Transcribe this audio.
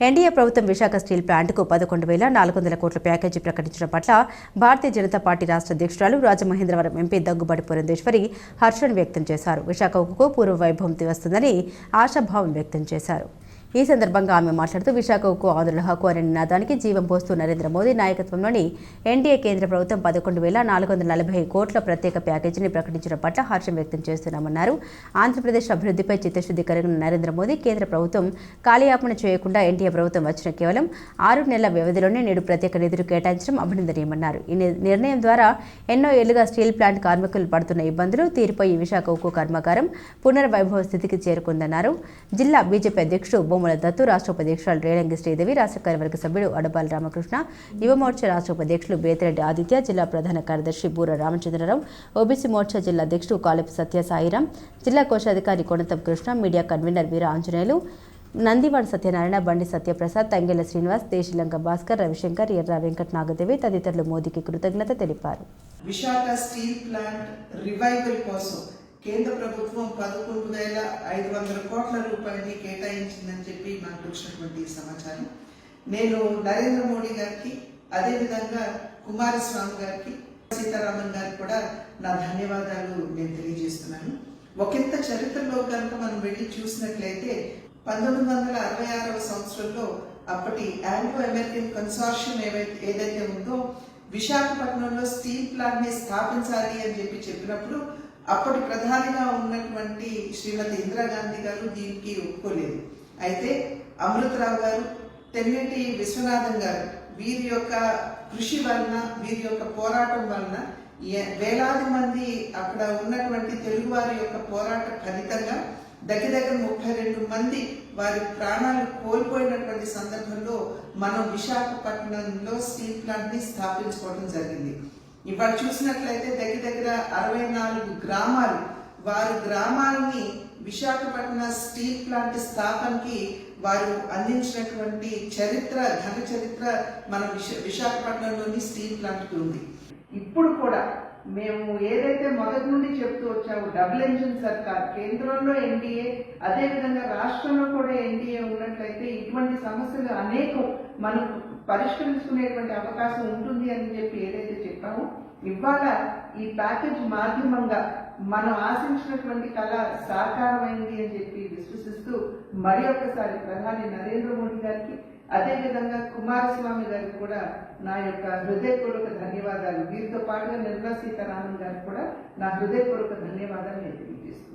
NDA ప్రభుత్వం Visakha steel ప్లాంట్కు పదకొండు వేల నాలుగు వందల కోట్ల ప్యాకేజీ ప్రకటించడం పట్ల భారతీయ జనతా పార్టీ రాష్ట్ర అధ్యక్షురాలు రాజమహేంద్రవరం ఎంపీ దగ్గుబాటి పురంధేశ్వరి హర్షం వ్యక్తం చేశారు. విశాఖ ఉక్కుకు పూర్వ వైభవం వస్తుందని ఆశాభావం వ్యక్తం చేశారు. ఈ సందర్భంగా ఆమె మాట్లాడుతూ విశాఖకు ఆంధ్రుల హక్కు అనే నినాదానికి జీవం పోస్తూ నరేంద్ర మోదీ నాయకత్వంలోని ఎన్డీఏ కేంద్ర ప్రభుత్వం పదకొండు వేల నాలుగు వందల నలభై కోట్ల ప్రత్యేక ప్యాకేజీని ప్రకటించడం పట్ల హర్షం వ్యక్తం చేస్తున్నామన్నారు. ఆంధ్రప్రదేశ్ అభివృద్ధిపై చిత్తశుద్ధి కలిగిన నరేంద్ర మోదీ కేంద్ర ప్రభుత్వం కాలయాపన చేయకుండా ఎన్డీఏ ప్రభుత్వం వచ్చిన కేవలం ఆరు నెలల వ్యవధిలోనే నేడు ప్రత్యేక నిధులు కేటాయించడం అభినందనీయమన్నారు. ఈ నిర్ణయం ద్వారా ఎన్నో ఏళ్ళుగా స్టీల్ ప్లాంట్ కార్మికులు పడుతున్న ఇబ్బందులు తీరిపోయి విశాఖ ఉక్కు కర్మాగారం పునర్వైభవ స్థితికి చేరుకుందన్నారు. జిల్లా బీజేపీ అధ్యక్షుడు బొమ్మల దత్తు రాష్ట్ర ఉపాధ్యక్షురాలు రేణంగి శ్రీదేవి రాష్ట్ర కార్యవర్గ సభ్యుడు అడపాల రామకృష్ణ యువమోర్చా రాష్ట్ర ఉపాధ్యక్షులు బేతిరెడ్డి ఆదిత్య జిల్లా ప్రధాన కార్యదర్శి బూర రామచంద్రరావు ఓబీసీ మోర్చా జిల్లా అధ్యక్షుడు కాలపు సత్య సాయిరాం జిల్లా కోశాధికారి కొనతం కృష్ణ మీడియా కన్వీనర్ వీర ఆంజనేయులు నందివాడ సత్యనారాయణ బండి సత్యప్రసాద్ తంగెల శ్రీనివాస్ దేశిలంక భాస్కర్ రవిశంకర్ ఎర్ర వెంకట నాగదేవి తదితరులు మోదీకి కృతజ్ఞత తెలిపారు. విశాఖ స్టీల్ ప్లాంట్ రివైవల్ కోసం కేంద్ర ప్రభుత్వం పదకొండు వేల ఐదు వందల కోట్ల రూపాయలని కేటాయించిందని చెప్పి మనకు వచ్చినటువంటి సమాచారం. నేను నరేంద్ర మోడీ గారికి అదేవిధంగా కుమారస్వామి గారికి సీతారామన్ గారికి కూడా నా ధన్యవాదాలు నేను తెలియజేస్తున్నాను. ఒకంత చరిత్రలో కనుక మనం వెళ్ళి చూసినట్లయితే పంతొమ్మిది వందల అరవై ఆరవ సంవత్సరంలో అప్పటి ఆంగ్లో అమెరికన్ కన్సార్షియం ఏవైతే ఏదైతే ఉందో విశాఖపట్నంలో స్టీల్ ప్లాంట్ని స్థాపించాలి అని చెప్పి చెప్పినప్పుడు అప్పటి ప్రధానిగా ఉన్నటువంటి శ్రీమతి ఇందిరాగాంధీ గారు దీనికి ఒప్పుకోలేదు. అయితే అమృతరావు గారు తెన్నిటి విశ్వనాథన్ గారు వీరి యొక్క కృషి వలన వీరి యొక్క పోరాటం వలన వేలాది మంది అక్కడ ఉన్నటువంటి తెలుగు వారి యొక్క పోరాట ఫలితంగా దగ్గర దగ్గర ముప్పై రెండు మంది వారి ప్రాణాలు కోల్పోయినటువంటి సందర్భంలో మనం విశాఖపట్నంలో స్టీల్ ప్లాంట్ని స్థాపించుకోవడం జరిగింది. ఇవాళ చూసినట్లయితే దగ్గర దగ్గర అరవై నాలుగు గ్రామాలు వారి గ్రామాలని విశాఖపట్నం స్టీల్ ప్లాంట్ స్థాపనకి వారు అందించినటువంటి చరిత్ర ఘన చరిత్ర మన విశ విశాఖపట్నంలోని స్టీల్ ప్లాంట్కి ఉంది. ఇప్పుడు కూడా మేము ఏదైతే మొదటి నుండి చెప్తూ వచ్చాము డబుల్ ఇంజిన్ సర్కార్ కేంద్రంలో ఎన్డీఏ అదేవిధంగా రాష్ట్రంలో కూడా ఎన్డీఏ ఉన్నట్లయితే ఇటువంటి సమస్యలు అనేకం మనం పరిష్కరించుకునేటువంటి అవకాశం ఉంటుంది అని చెప్పి ఏదైతే చెప్పామో ఇవాళ ఈ ప్యాకేజ్ మాధ్యమంగా మనం ఆశించినటువంటి కళ సాకారమైంది అని చెప్పి విశ్వసిస్తూ మరి ఒక్కసారి ప్రధాని నరేంద్ర మోడీ గారికి అదేవిధంగా కుమారస్వామి గారికి కూడా నా యొక్క హృదయపూర్వక ధన్యవాదాలు. వీరితో పాటుగా నిర్మలా సీతారామన్ గారికి కూడా నా హృదయపూర్వక ధన్యవాదాలు నేను తెలియజేస్తున్నాను.